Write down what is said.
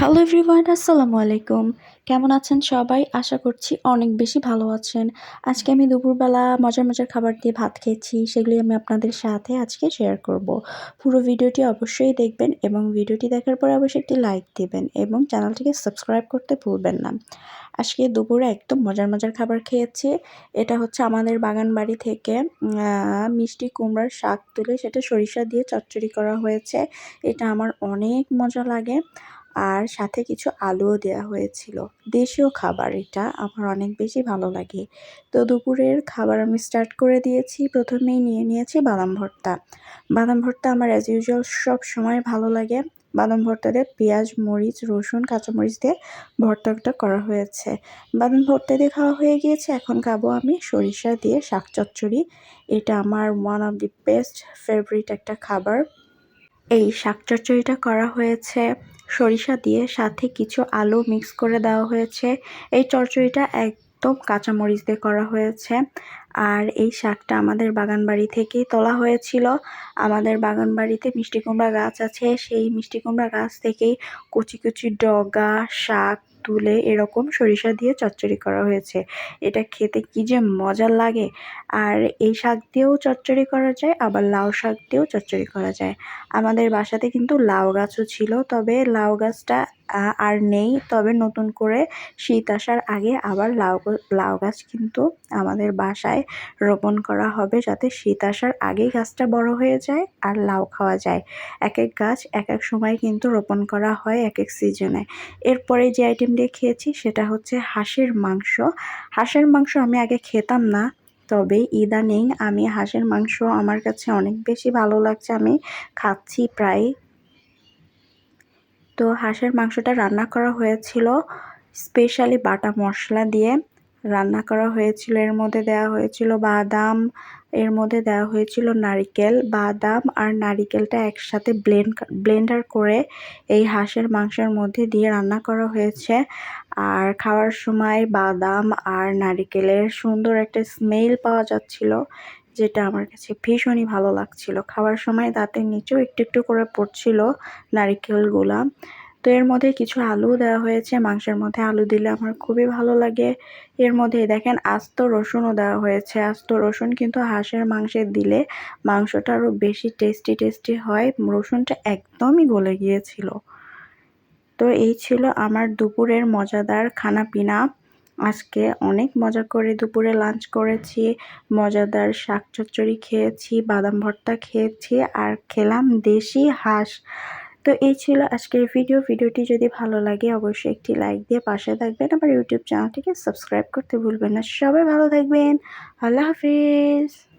Hello everyone আসসালামু আলাইকুম। কেমন আছেন সবাই? আশা করছি অনেক বেশি ভালো আছেন। আজকে আমি দুপুরবেলা মজার মজার খাবার দিয়ে ভাত খেয়েছি, সেগুলি আমি আপনাদের সাথে আজকে শেয়ার করব। পুরো ভিডিওটি অবশ্যই দেখবেন এবং ভিডিওটি দেখার পর অবশ্যই একটি লাইক দেবেন এবং চ্যানেলটিকে সাবস্ক্রাইব করতে ভুলবেন না। আজকে দুপুরে একদম মজার মজার খাবার খেয়েছি। এটা হচ্ছে আমাদের বাগান বাড়ি থেকে মিষ্টি কুমড়ার শাক তুলে সেটা সরিষা দিয়ে চচ্চড়ি করা হয়েছে। এটা আমার অনেক মজা লাগে। আর সাথে কিছু আলুও দেওয়া হয়েছিল। দেশীয় খাবার, এটা আমার অনেক বেশি ভালো লাগে। তো দুপুরের খাবার আমি স্টার্ট করে দিয়েছি। প্রথমেই নিয়ে নিয়েছি বাদাম ভর্তা। বাদাম ভর্তা আমার অ্যাজ ইউজুয়াল সব সময় ভালো লাগে। বাদাম ভর্তাতে পেঁয়াজ, মরিচ, রসুন, কাঁচামরিচ দিয়ে ভর্তাটা করা হয়েছে। বাদাম ভর্তা দিয়ে খাওয়া হয়ে গিয়েছে। এখন খাব আমি সরিষা দিয়ে শাক চচ্চড়ি। এটা আমার one of the best favourite একটা খাবার। এই শাক চচ্চড়িটা করা হয়েছে। সরিষা দিয়ে সাথে কিছু আলু মিক্স করে দেওয়া হয়েছে। এই চচ্চড়িটা একদম কাঁচামরিচ দিয়ে করা হয়েছে। আর এই শাকটা আমাদের বাগানবাড়ি থেকেই তোলা হয়েছিল। আমাদের বাগানবাড়িতে মিষ্টি কুমড়া গাছ আছে। সেই মিষ্টি কুমড়া গাছ থেকেই কুচি কুচি ডগা, শাক তুলে এরকম সরিষা দিয়ে চচ্চড়ি করা হয়েছে। এটা খেতে কি যে মজা লাগে। আর এই শাক দিয়েও চচ্চড়ি করা যায়, আবার লাউ শাক দিয়েও চচ্চড়ি করা যায়। আমাদের বাসাতে কিন্তু লাউ গাছও ছিল, তবে লাউ গাছটা আর নেই। তবে নতুন করে শীত আসার আগে আবার লাউ লাউ গাছ কিন্তু আমাদের বাসায় রোপণ করা হবে যাতে শীত আসার আগেই গাছটা বড় হয়ে যায় আর লাউ খাওয়া যায়। এক এক গাছ এক এক সময় কিন্তু রোপণ করা হয় এক এক সিজনে এরপরে যে আইটেম দিয়ে খেয়েছি সেটা হচ্ছে হাঁসের মাংস। হাঁসের মাংস আমি আগে খেতাম না, তবে ইদানিং আমি হাঁসের মাংস আমার কাছে অনেক বেশি ভালো লাগছে। আমি খাচ্ছি প্রায় তো হাঁসের মাংসটা রান্না করা হয়েছিল স্পেশালি বাটা মশলা দিয়ে। রান্না করা হয়েছিল, এর মধ্যে দেওয়া হয়েছিল বাদাম, এর মধ্যে দেওয়া হয়েছিল নারিকেল, বাদাম আর নারিকেলটা একসাথে ব্লেন্ড ব্লেন্ডার করে এই হাঁসের মাংসের মধ্যে দিয়ে রান্না করা হয়েছে। আর খাওয়ার সময় বাদাম আর নারিকেলের সুন্দর একটা স্মেল পাওয়া যাচ্ছিল। যেটা আমার কাছে ভীষণই ভালো লাগছিল। খাওয়ার সময় দাঁতের নিচেও একটু একটু করে পড়ছিল নারিকেলগুলা তো এর মধ্যে কিছু আলু দেওয়া হয়েছে, মাংসের মধ্যে আলু দিলে আমার খুবই ভালো লাগে। এর মধ্যে দেখেন আস্ত রসুনও দেওয়া হয়েছে। আস্ত রসুন কিন্তু হাঁসের মাংসে দিলে মাংসটা আরও বেশি টেস্টি টেস্টি হয়। রসুনটা একদমই গলে গিয়েছিল। তো এই ছিল আমার দুপুরের মজাদার খানা পিনা আজকে অনেক মজা করে দুপুরে লাঞ্চ করেছি, মজাদার শাক চচ্চড়ি খেয়েছি, বাদাম ভর্তা খেয়েছি আর খেলাম দেশি হাঁস। তো এই ছিল আজকের ভিডিও ভিডিওটি যদি ভালো লাগে অবশ্যই একটি লাইক দিয়ে পাশে থাকবেন। আমার ইউটিউব চ্যানেলটিকে সাবস্ক্রাইব করতে ভুলবেন না। সবাই ভালো থাকবেন। আল্লাহ হাফিজ।